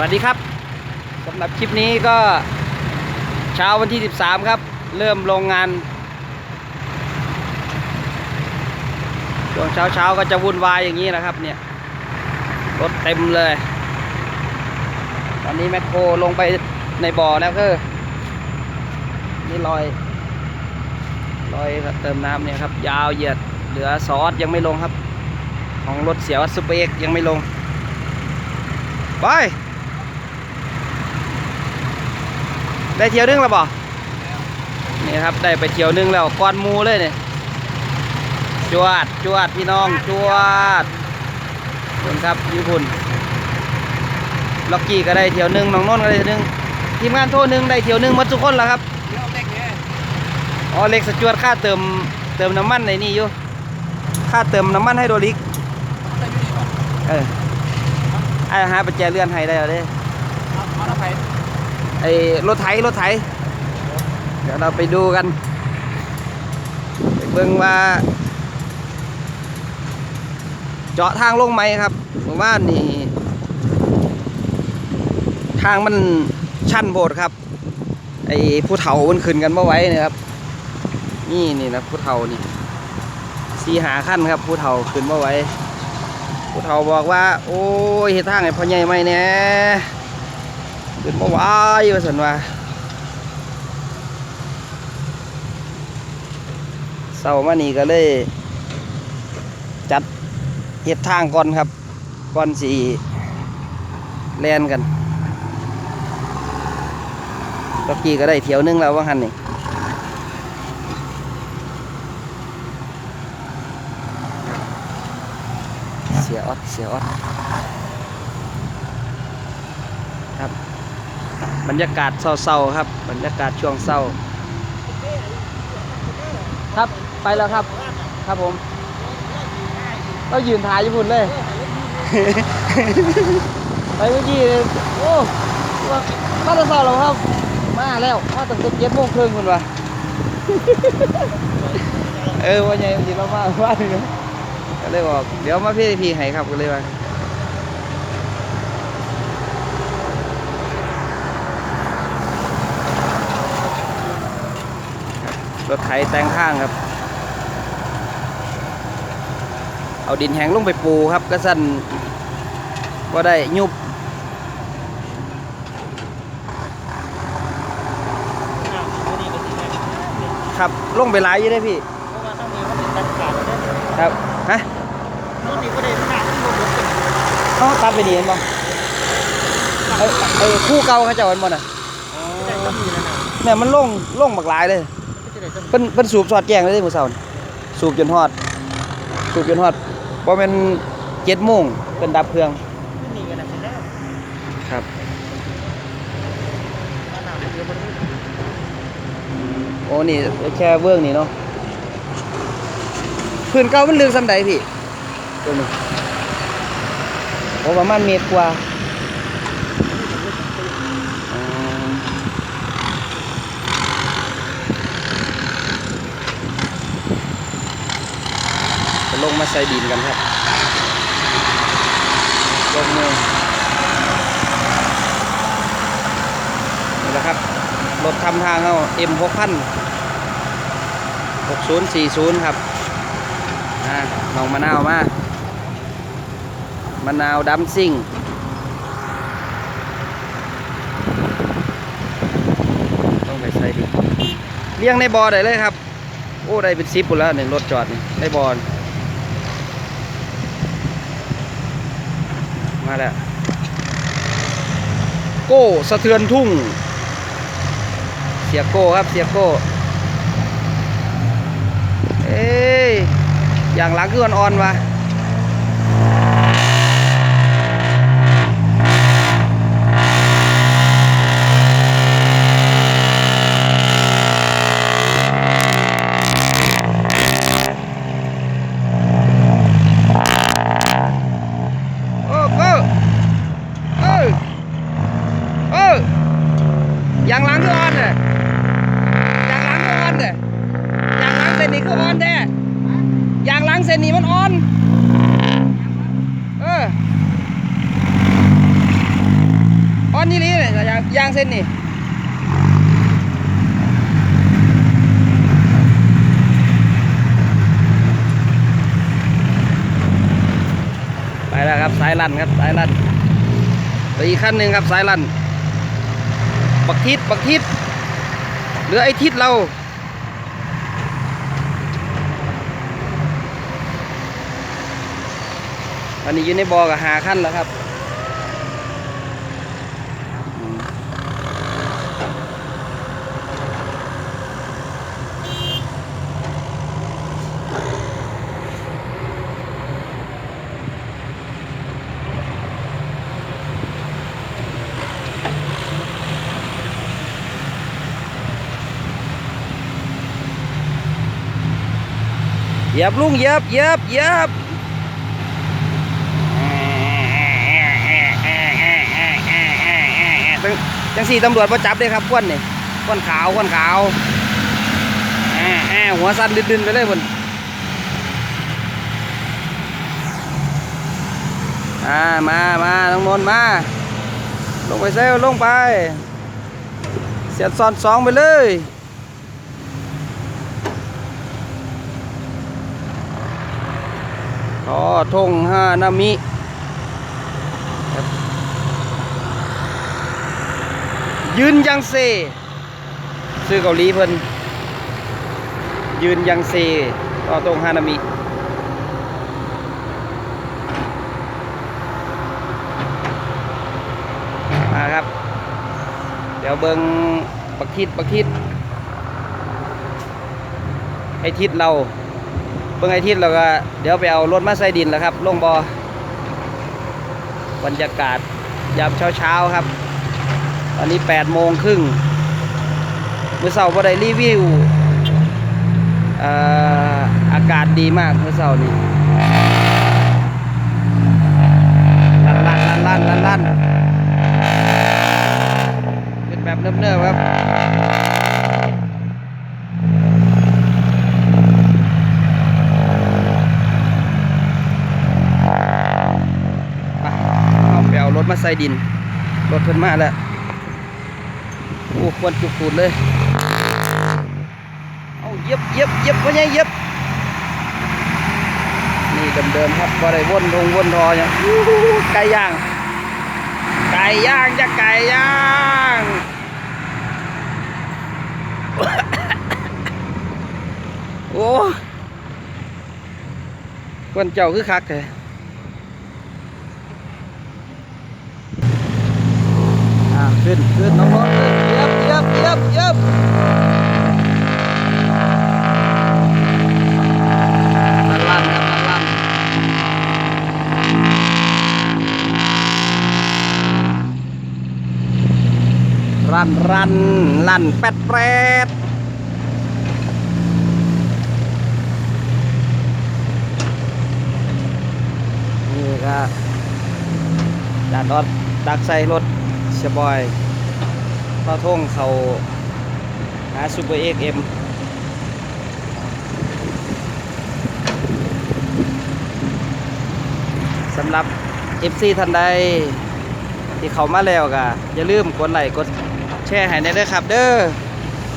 วัสดีครับสำหรับคลิปนี้ก็เช้าวันที่ 13 ครับ เริ่มโรงงานช่วงเช้าเช้าก็จะวุ่นวายอย่างนี้นะครับ เนี่ยรถเต็มเลย ตอนนี้แมคโครลงไปในบ่อแล้วคือนี่รอยรอยเติมน้ำเนี่ยครับ ยาวเหยียดเหลือซอสยังไม่ลงครับ ของรถเสียวซูเปอร์เอกยังไม่ลง ไป ได้เที่ยวนึงแล้วบ่นี่ครับได้ไปเที่ยวนึงแล้วก้อนมูเลยเนี่ยจวดจวดพี่น้องจวดคุณครับญี่ปุ่นล็อกกี้ก็ได้เที่ยวนึงน้องนนก็ได้เที่ยวนึงทีมงานโทษนึงได้เที่ยวนึงหมดทุกคนแล้วครับองเล็กเนี่ยอ๋อเล็กสจวดค่าเติมเติมน้ำมันในนี่อยู่ค่าเติมน้ำมันไฮโดรลิกเออไอ้หาปัจจัยเลื่อนให้ได้แล้วเด้เอาเอาละ ไอ้รถไถรถไถ เดี๋ยวเราไปดูกัน ไปเบิ่งว่า เจาะทางลงไหมครับเมื่อวานี่ ทางมันชันโบดครับ ไอ้ผู้เฒ่ามันขึ้นกันเมื่อไหว้นะครับ นี่นี่นะผู้เฒ่านี่สีหาขั้นครับผู้เฒ่าขึ้นเมื่อไหว้ผู้เฒ่าบอกว่า โอ้ยเฮ็ดทางไอ้พ่อใหญ่ไหมเนี่ย ขึ้นมื่อไหว้ว่าสันว่าเสาร์มานี่ก็เลย จัดเฮ็ดทางก่อนครับก่อนสีแลนกันตะกี้ก็ได้เที่ยวนึงแล้วว่าหันนี่เสียออดเสียออดครับ บรรยากาศเศร้าๆครับ บรรยากาศช่วงเศร้า ครับไปแล้วครับ ครับผมเรายืนถ่ายอยู่พุ่นเลย ไปเมื่อกี้โอ้ว่ามาตะเสาแล้วครับ มาแล้วมาตั้งแต่เจ็ดโมงครึ่งคุณวะเออวันใหญ่จริงเรามาว่าเลยนะก็เลยบอกเดี๋ยวมาพี่พี่ให้ครับก็เลยว่า รถไถแต่งข้างครับ เอาดินแห้งลงไปปูครับก็สั่นก็ได้ยุบครับลงไปหลายอยู่ได้พี่ครับฮะนู่นนี่ก็ได้ขาดที่ผมรู้สึกเขาตัดไปดีเห็นบ่ไอ้ไอ้คู่เก่าเขาจะวันบ่น่ะเนี่ยมันล่งล่งบักหลายเลย เพิ่นเพิ่นสูบสอดแจ้งเลยเด้อมื้อเช้านี่สูบจนฮอด สูบจนฮอดบ่แม่น7โมงเพิ่นดับเครื่องไม่มีกันนะเสร็จแล้วครับมาหนาวเดี๋ยวมันไม่โอ้นี่แค่เบื้องนี่เนาะพื้นเก่ามันลึกส่ำใดพี่ตัวนี้โอ้ประมาณเมตรกว่าอืมจะลง มาใส่ดินกันครับลงมือนี่แหละครับ รถทำทางเอา M 6 0 0 6040 ครับอ่าน้องมะนาวมามะนาวดัมซิ่งต้องไปใส่ดิเลี้ยงในบอได้เลยครับ โอ้ ได้เป็นซิปหมดแล้วเนี่ยรถจอดนี่ในบอน มาแล้ว โก้สะเทือนทุ่ง เสียโก้ครับเสียโก้ เอ้ยอย่างหลังคืออ่อนๆวะโอ้โอ้โอ้โอ้อย่างหลังคืออ่อนเนี่ยอย่างหลังคืออ่อนเนี่ยอย่างหลังเส้นนี้คืออ่อนแท้อย่างหลังเส้นนี้มันอ่อน เนี่นี่เนี่ ยางเส้นนี่ไปแล้วครับสายลั่นครับสายลั่นไปอีกขั้นหนึ่งครับสายลั่นบักทิศบักทิศเหลือไอทิศเราตอนนี้อยู่ในบอกับหาขั้นแล้วครับ ยียบลุงเหยียบเหยียบเหยียบจังจังสี่ตำรวจมาจับเลยครับควนนี่ควนขาวควนขาวแอ่แอ่หัวสั้นดึนๆไปเลยพุ่นมามามาน้องนนท์มา ลงไปเซลลงไป เสียดซ้อนสองไปเลย ขอทงห้านามิยืนยังเซ ซื้อเกาหลีเพิ่นยืนยังเซต่อตรงฮานามิมาครับ เดี๋ยวเบิงปักทิศปักทิศไอทิศเรา เบิงไอทิศเราก็เดี๋ยวไปเอารถมาใส่ดินแล้วครับลงบอบรรยากาศยามเช้าๆครับ ตอนนี้8โมงครึ่งเมื่อเช้าบ่ได้รีวิวเอ่อากาศดีมากเมื่อเช้านี้ลั่นลั่นลั่นลั่นลั่นลั่นเป็นแบบเนิบๆครับไปเอาไปเอารถ มาใส่ดินรถเพิ่นมาแล้วโอ้ควนจุกตูดเลยเอาเย็บเย็บเย็บวะเนี่ยเย็บนี่เดิมๆครับบ่ได้วนทงวนทออย่างไก่ย่าง ไก่ย่างจะไก่ย่างโอ้ควนเจ้าคือคักแท้อ่า ขึ้นขึ้นน้องๆขึ้นเย็บเย็บเย็บเย็บลั่นครับลั่นรันรันลั่นแปดแปดนี่ก็จานรถดักใส่รถ ชบอยเข้าท่งเขาหาซูเปอร์เอ็กเอ็มสำหรับ FC ท่านใดที่เขามาแล้วก็อย่าลืมกดไลค์กดแชร์ให้ในเด้อครับเด้อ